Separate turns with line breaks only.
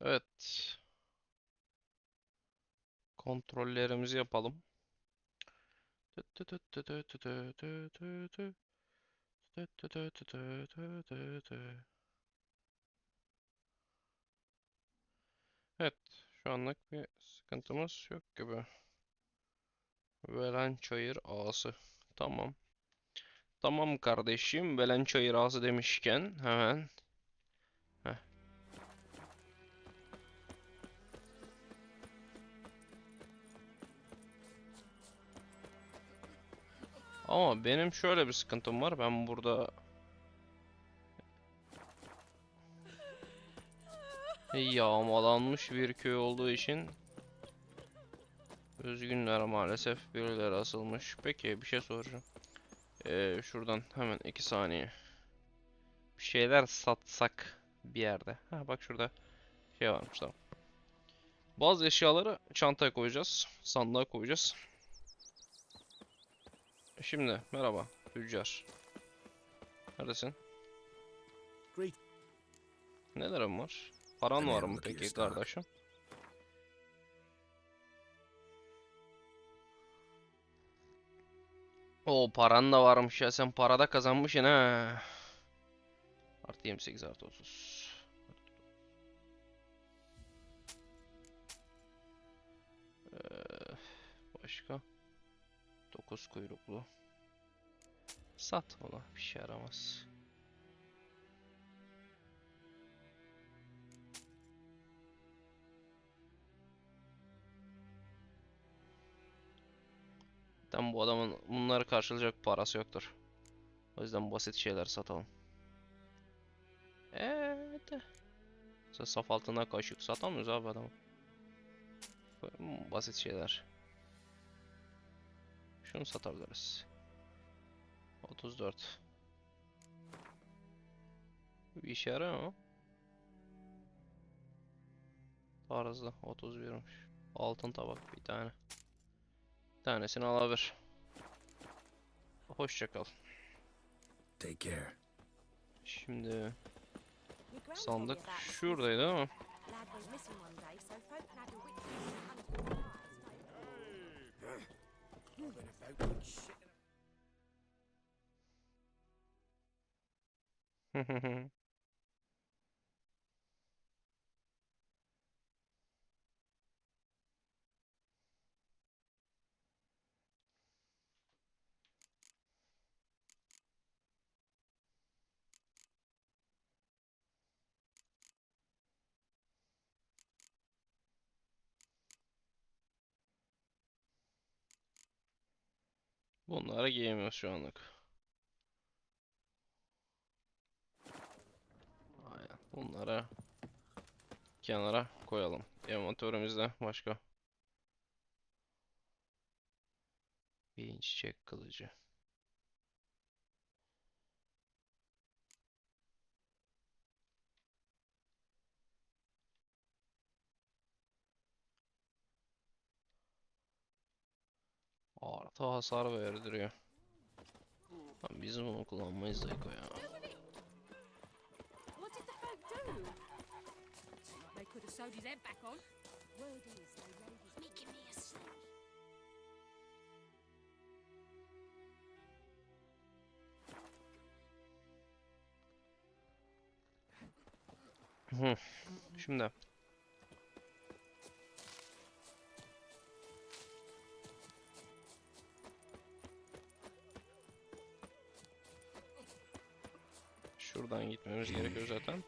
Evet. Kontrollerimizi yapalım. Evet. Şu anlık bir sıkıntımız yok gibi. Velençayır ağası. Tamam. Tamam kardeşim. Velençayır ağası demişken hemen Ama benim şöyle bir sıkıntım var. Ben burada yağmalanmış bir köy olduğu için üzgünler maalesef birileri asılmış. Peki bir şey soracağım. Ee, şuradan hemen iki saniye. Bir şeyler satsak bir yerde. Ha bak şurada şey varmış tamam. Bazı eşyaları çantaya koyacağız. Sandığa koyacağız. Şimdi merhaba tüccar. Neredesin?
Great.
Nelerin var? Paran var mı peki kardeşim? O paran da varmış ya sen parada kazanmışsın ha. Artı 28 artı 30. Ee, başka? 9 kuyruklu. Sat ona bir şey yaramaz. Zaten bu adamın bunları karşılayacak parası yoktur. O yüzden basit şeyler satalım. Evet. Saf altına kaşık satamıyoruz abi adamı. Basit şeyler. Şunu satabiliriz. 34. Bir işe yarıyor mu? Tarzı 31'miş. Altın tabak bir tane. Bir tanesini alabilir. Hoşça kal.
Take care.
Şimdi sandık şuradaydı değil
Mm-hmm.
Bunları giyemiyoruz şu anlık. Aynen. Bunları kenara koyalım. Envantörümüzde başka. Bir çiçek kılıcı. Artı hasar verdiriyor. Lan biz bunu kullanmayız Zayko ya.
What
Şuradan gitmemiz gerekiyor zaten.